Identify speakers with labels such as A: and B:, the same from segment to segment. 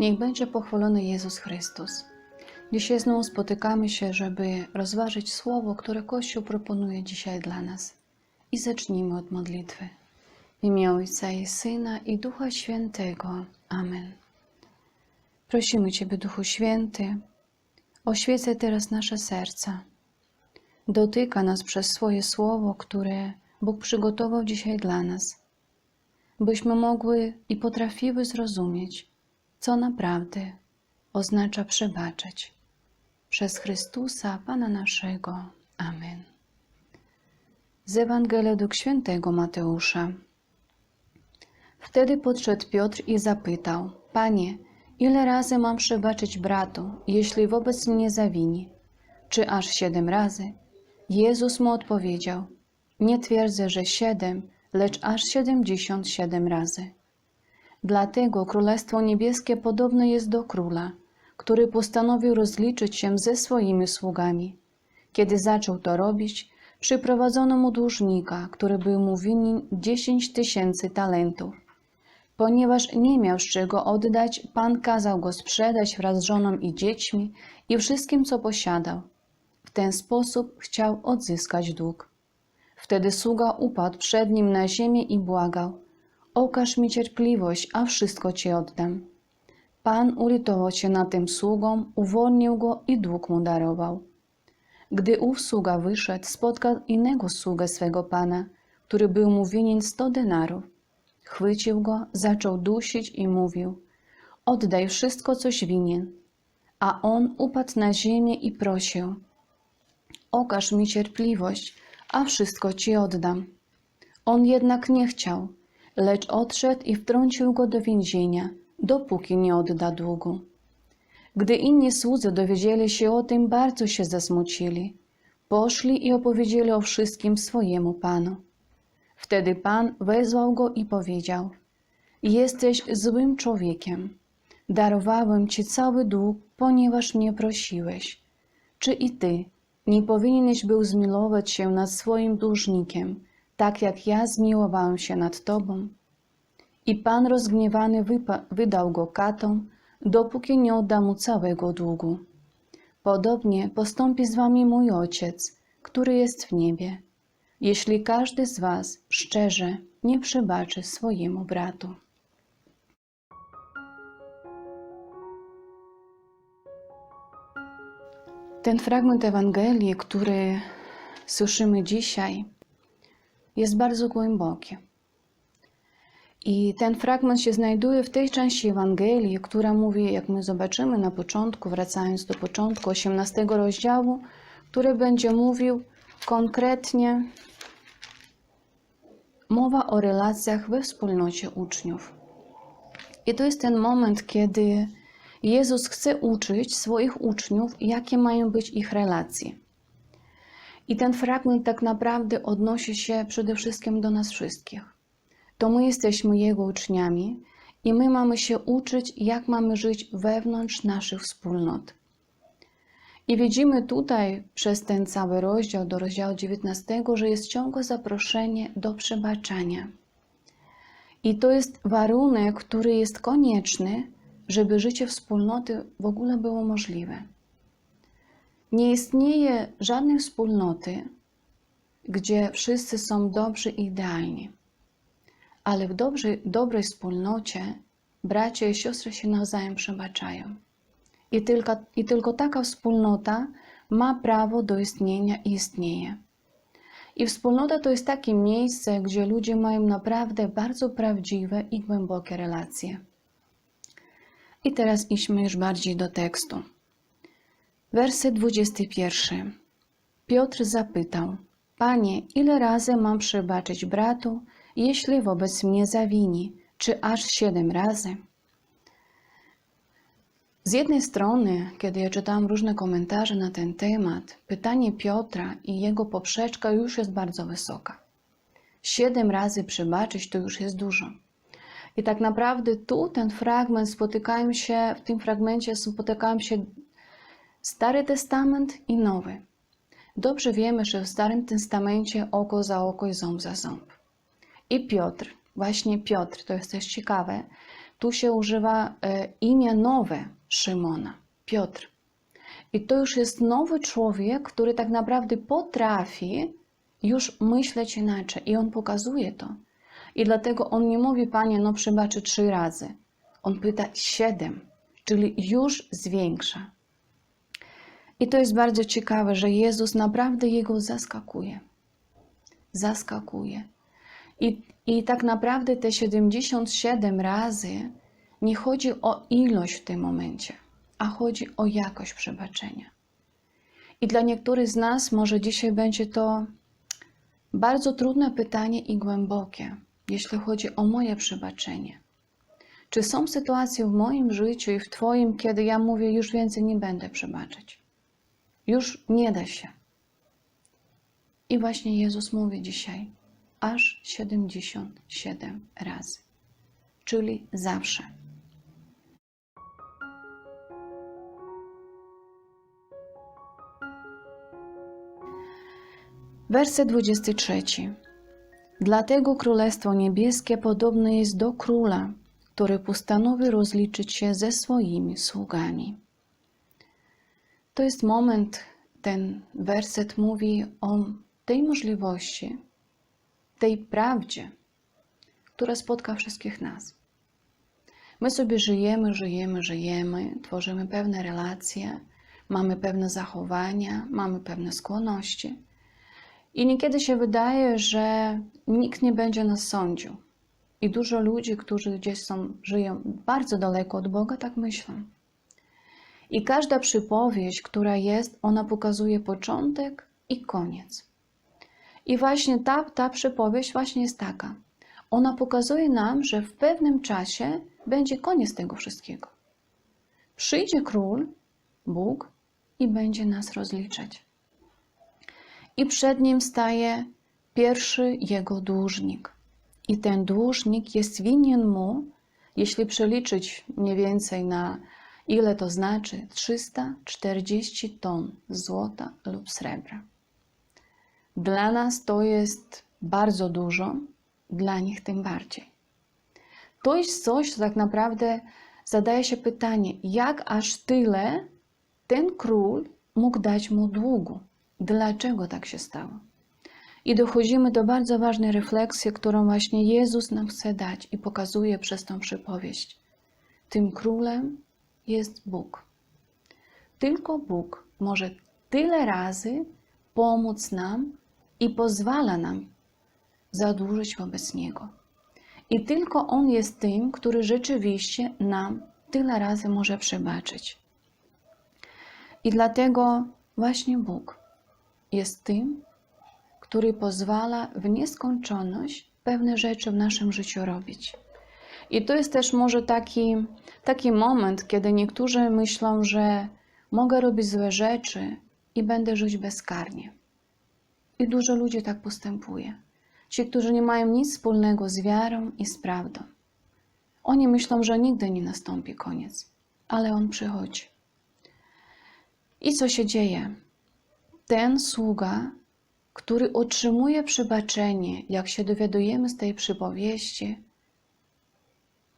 A: Niech będzie pochwalony Jezus Chrystus. Dzisiaj znowu spotykamy się, żeby rozważyć słowo, które Kościół proponuje dzisiaj dla nas. I zacznijmy od modlitwy. W imię Ojca i Syna i Ducha Świętego. Amen. Prosimy Ciebie, Duchu Święty, oświecaj teraz nasze serca. Dotyka nas przez swoje słowo, które Bóg przygotował dzisiaj dla nas, byśmy mogły i potrafiły zrozumieć, co naprawdę oznacza przebaczyć. Przez Chrystusa, Pana naszego. Amen. Z Ewangelii według świętego Mateusza. Wtedy podszedł Piotr i zapytał: Panie, ile razy mam przebaczyć bratu, jeśli wobec mnie zawini? Czy aż siedem razy? Jezus mu odpowiedział: Nie twierdzę, że siedem, lecz aż siedemdziesiąt siedem razy. Dlatego Królestwo Niebieskie podobne jest do króla, który postanowił rozliczyć się ze swoimi sługami. Kiedy zaczął to robić, przyprowadzono mu dłużnika, który był mu winien dziesięć tysięcy talentów. Ponieważ nie miał z czego oddać, Pan kazał go sprzedać wraz z żoną i dziećmi i wszystkim, co posiadał. W ten sposób chciał odzyskać dług. Wtedy sługa upadł przed nim na ziemię i błagał: Okaż mi cierpliwość, a wszystko ci oddam. Pan ulitował się nad tym sługą, uwolnił go i dług mu darował. Gdy ów sługa wyszedł, spotkał innego sługę swego pana, który był mu winien sto denarów. Chwycił go, zaczął dusić i mówił: Oddaj wszystko, coś winien. A on upadł na ziemię i prosił: Okaż mi cierpliwość, a wszystko ci oddam. On jednak nie chciał, lecz odszedł i wtrącił go do więzienia, dopóki nie odda długu. Gdy inni słudzy dowiedzieli się o tym, bardzo się zasmucili. Poszli i opowiedzieli o wszystkim swojemu panu. Wtedy pan wezwał go i powiedział: Jesteś złym człowiekiem. Darowałem ci cały dług, ponieważ mnie prosiłeś. Czy i ty nie powinieneś był zmilować się nad swoim dłużnikiem, tak jak ja zmiłowałem się nad tobą? I pan rozgniewany wydał go katom, dopóki nie odda mu całego długu. Podobnie postąpi z wami mój Ojciec, który jest w niebie, jeśli każdy z was szczerze nie przebaczy swojemu bratu. Ten fragment Ewangelii, który słyszymy dzisiaj, jest bardzo głęboki. I ten fragment się znajduje w tej części Ewangelii, która mówi, jak my zobaczymy na początku, wracając do początku 18 rozdziału, który będzie mówił konkretnie mowa o relacjach we wspólnocie uczniów. I to jest ten moment, kiedy Jezus chce uczyć swoich uczniów, jakie mają być ich relacje. I ten fragment tak naprawdę odnosi się przede wszystkim do nas wszystkich. To my jesteśmy Jego uczniami i my mamy się uczyć, jak mamy żyć wewnątrz naszych wspólnot. I widzimy tutaj przez ten cały rozdział do rozdziału 19, że jest ciągłe zaproszenie do przebaczania. I to jest warunek, który jest konieczny, żeby życie wspólnoty w ogóle było możliwe. Nie istnieje żadnej wspólnoty, gdzie wszyscy są dobrzy i idealni. Ale w dobrej, dobrej wspólnocie bracia i siostry się nawzajem przebaczają. I tylko, I tylko taka wspólnota ma prawo do istnienia i istnieje. I wspólnota to jest takie miejsce, gdzie ludzie mają naprawdę bardzo prawdziwe i głębokie relacje. I teraz idźmy już bardziej do tekstu. Werset 21. Piotr zapytał: Panie, ile razy mam przebaczyć bratu, jeśli wobec mnie zawini? Czy aż siedem razy? Z jednej strony, kiedy ja czytałam różne komentarze na ten temat, pytanie Piotra i jego poprzeczka już jest bardzo wysoka. Siedem razy przebaczyć to już jest dużo. I tak naprawdę tu ten fragment spotykają się, w tym fragmencie spotykają się Stary Testament i Nowy. Dobrze wiemy, że w Starym Testamencie oko za oko i ząb za ząb. I Piotr, właśnie Piotr, to jest też ciekawe, tu się używa e, imię nowe Szymona, Piotr. I to już jest nowy człowiek, który tak naprawdę potrafi już myśleć inaczej i on pokazuje to. I dlatego on nie mówi, Panie, no przebaczy trzy razy. On pyta siedem, czyli już zwiększa. I to jest bardzo ciekawe, że Jezus naprawdę jego zaskakuje. Zaskakuje. I, I tak naprawdę te 77 razy nie chodzi o ilość w tym momencie, a chodzi o jakość przebaczenia. I dla niektórych z nas może dzisiaj będzie to bardzo trudne pytanie i głębokie, jeśli chodzi o moje przebaczenie. Czy są sytuacje w moim życiu i w Twoim, kiedy ja mówię, już więcej nie będę przebaczać? Już nie da się. I właśnie Jezus mówi dzisiaj aż 77 razy, czyli zawsze. Werset 23. Dlatego Królestwo Niebieskie podobne jest do króla, który postanowi rozliczyć się ze swoimi sługami. To jest moment, ten werset mówi o tej możliwości, tej prawdzie, która spotka wszystkich nas. My sobie żyjemy, żyjemy, żyjemy, tworzymy pewne relacje, mamy pewne zachowania, mamy pewne skłonności. I niekiedy się wydaje, że nikt nie będzie nas sądził. I dużo ludzi, którzy gdzieś są, żyją bardzo daleko od Boga, tak myślą. I każda przypowieść, która jest, ona pokazuje początek i koniec. I właśnie ta, ta przypowieść właśnie jest taka. Ona pokazuje nam, że w pewnym czasie będzie koniec tego wszystkiego. Przyjdzie król, Bóg, i będzie nas rozliczać. I przed nim staje pierwszy jego dłużnik. I ten dłużnik jest winien mu, jeśli przeliczyć mniej więcej na ile to znaczy, 340 ton złota lub srebra. Dla nas to jest bardzo dużo, dla nich tym bardziej. To jest coś, co tak naprawdę zadaje się pytanie, jak aż tyle ten król mógł dać mu długu? Dlaczego tak się stało? I dochodzimy do bardzo ważnej refleksji, którą właśnie Jezus nam chce dać i pokazuje przez tą przypowieść. Tym królem jest Bóg. Tylko Bóg może tyle razy pomóc nam i pozwala nam zadłużyć wobec Niego. I tylko On jest tym, który rzeczywiście nam tyle razy może przebaczyć. I dlatego właśnie Bóg jest tym, który pozwala w nieskończoność pewne rzeczy w naszym życiu robić. I to jest też może taki, taki moment, kiedy niektórzy myślą, że mogę robić złe rzeczy i będę żyć bezkarnie. I dużo ludzi tak postępuje. Ci, którzy nie mają nic wspólnego z wiarą i z prawdą. Oni myślą, że nigdy nie nastąpi koniec, ale on przychodzi. I co się dzieje? Ten sługa, który otrzymuje przebaczenie, jak się dowiadujemy z tej przypowieści,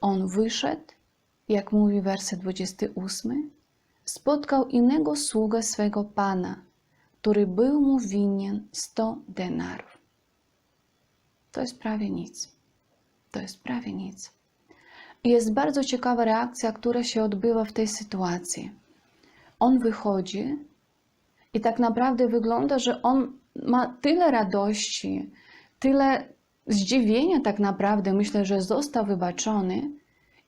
A: on wyszedł, jak mówi werset 28, spotkał innego sługę swego pana, który był mu winien 100 denarów. To jest prawie nic. To jest prawie nic. I jest bardzo ciekawa reakcja, która się odbywa w tej sytuacji. On wychodzi i tak naprawdę wygląda, że on ma tyle radości, tyle zdziwienia tak naprawdę, myślę, że został wybaczony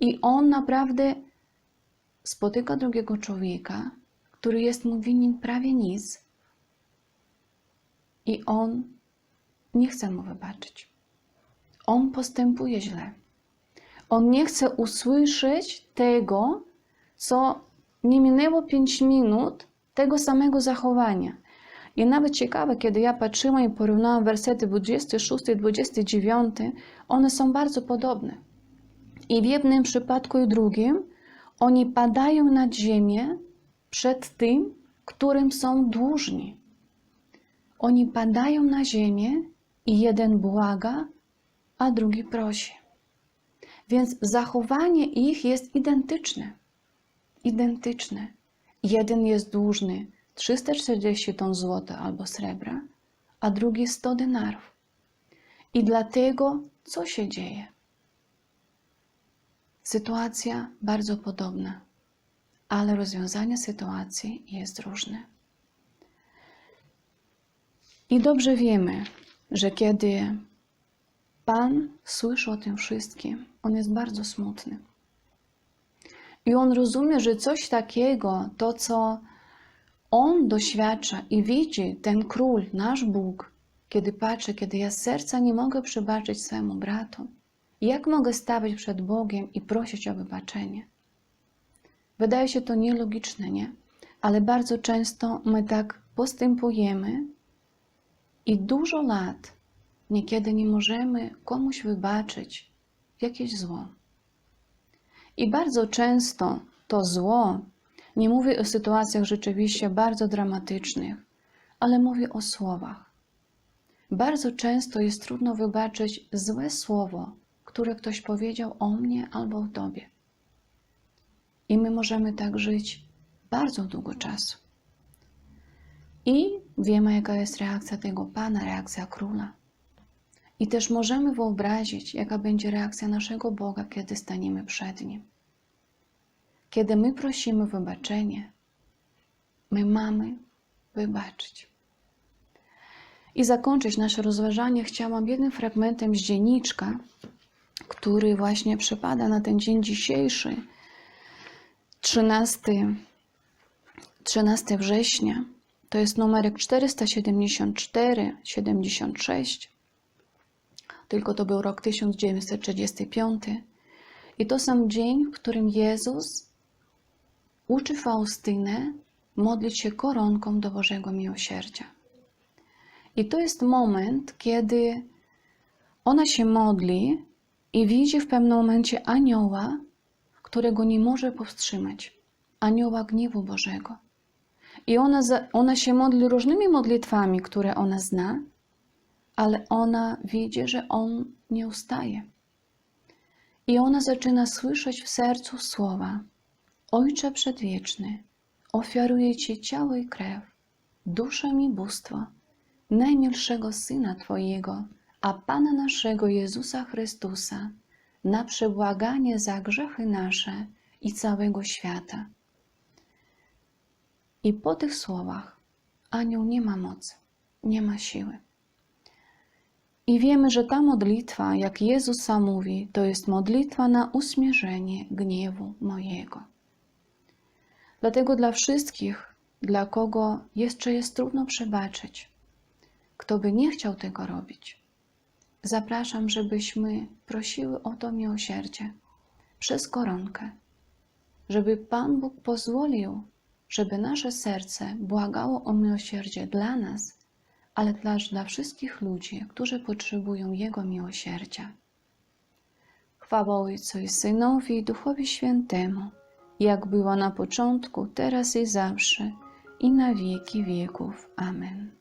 A: i on naprawdę spotyka drugiego człowieka, który jest mu winien prawie nic i on nie chce mu wybaczyć. On postępuje źle. On nie chce usłyszeć tego, co nie minęło 5 minut tego samego zachowania. I nawet ciekawe, kiedy ja patrzyłam i porównałam wersety 26 i 29, one są bardzo podobne. I w jednym przypadku i drugim oni padają na ziemię przed tym, którym są dłużni. Oni padają na ziemię i jeden błaga, a drugi prosi. Więc zachowanie ich jest identyczne. Identyczne. Jeden jest dłużny 340 ton złota albo srebra, a drugi 100 denarów. I dlatego co się dzieje? Sytuacja bardzo podobna, ale rozwiązanie sytuacji jest różne. I dobrze wiemy, że kiedy Pan słyszy o tym wszystkim, on jest bardzo smutny. I on rozumie, że coś takiego, to co on doświadcza i widzi ten król, nasz Bóg, kiedy patrzy, kiedy ja serca nie mogę przebaczyć swojemu bratu, jak mogę stawać przed Bogiem i prosić o wybaczenie? Wydaje się to nielogiczne, nie? Ale bardzo często my tak postępujemy i dużo lat niekiedy nie możemy komuś wybaczyć jakieś zło. I bardzo często to zło, nie mówię o sytuacjach rzeczywiście bardzo dramatycznych, ale mówię o słowach. Bardzo często jest trudno wybaczyć złe słowo, które ktoś powiedział o mnie albo o tobie. I my możemy tak żyć bardzo długo czasu. I wiemy, jaka jest reakcja tego Pana, reakcja króla. I też możemy wyobrazić, jaka będzie reakcja naszego Boga, kiedy staniemy przed Nim. Kiedy my prosimy wybaczenie, my mamy wybaczyć. I zakończyć nasze rozważanie chciałam jednym fragmentem z dzienniczka, który właśnie przypada na ten dzień dzisiejszy, 13, 13 września. To jest numerek 474-76. Tylko to był rok 1935. I to sam dzień, w którym Jezus uczy Faustynę modlić się koronką do Bożego Miłosierdzia. I to jest moment, kiedy ona się modli i widzi w pewnym momencie anioła, którego nie może powstrzymać, anioła gniewu Bożego. I ona, ona się modli różnymi modlitwami, które ona zna, ale ona widzi, że on nie ustaje. I ona zaczyna słyszeć w sercu słowa: Ojcze Przedwieczny, ofiaruję Ci ciało i krew, duszę i bóstwo najmilszego Syna Twojego, a Pana naszego Jezusa Chrystusa, na przebłaganie za grzechy nasze i całego świata. I po tych słowach anioł nie ma mocy, nie ma siły. I wiemy, że ta modlitwa, jak Jezus sam mówi, to jest modlitwa na usmierzenie gniewu mojego. Dlatego dla wszystkich, dla kogo jeszcze jest trudno przebaczyć, kto by nie chciał tego robić, zapraszam, żebyśmy prosiły o to miłosierdzie przez koronkę, żeby Pan Bóg pozwolił, żeby nasze serce błagało o miłosierdzie dla nas, ale też dla wszystkich ludzi, którzy potrzebują Jego miłosierdzia. Chwała Ojcu i Synowi i Duchowi Świętemu, jak było na początku, teraz i zawsze, i na wieki wieków. Amen.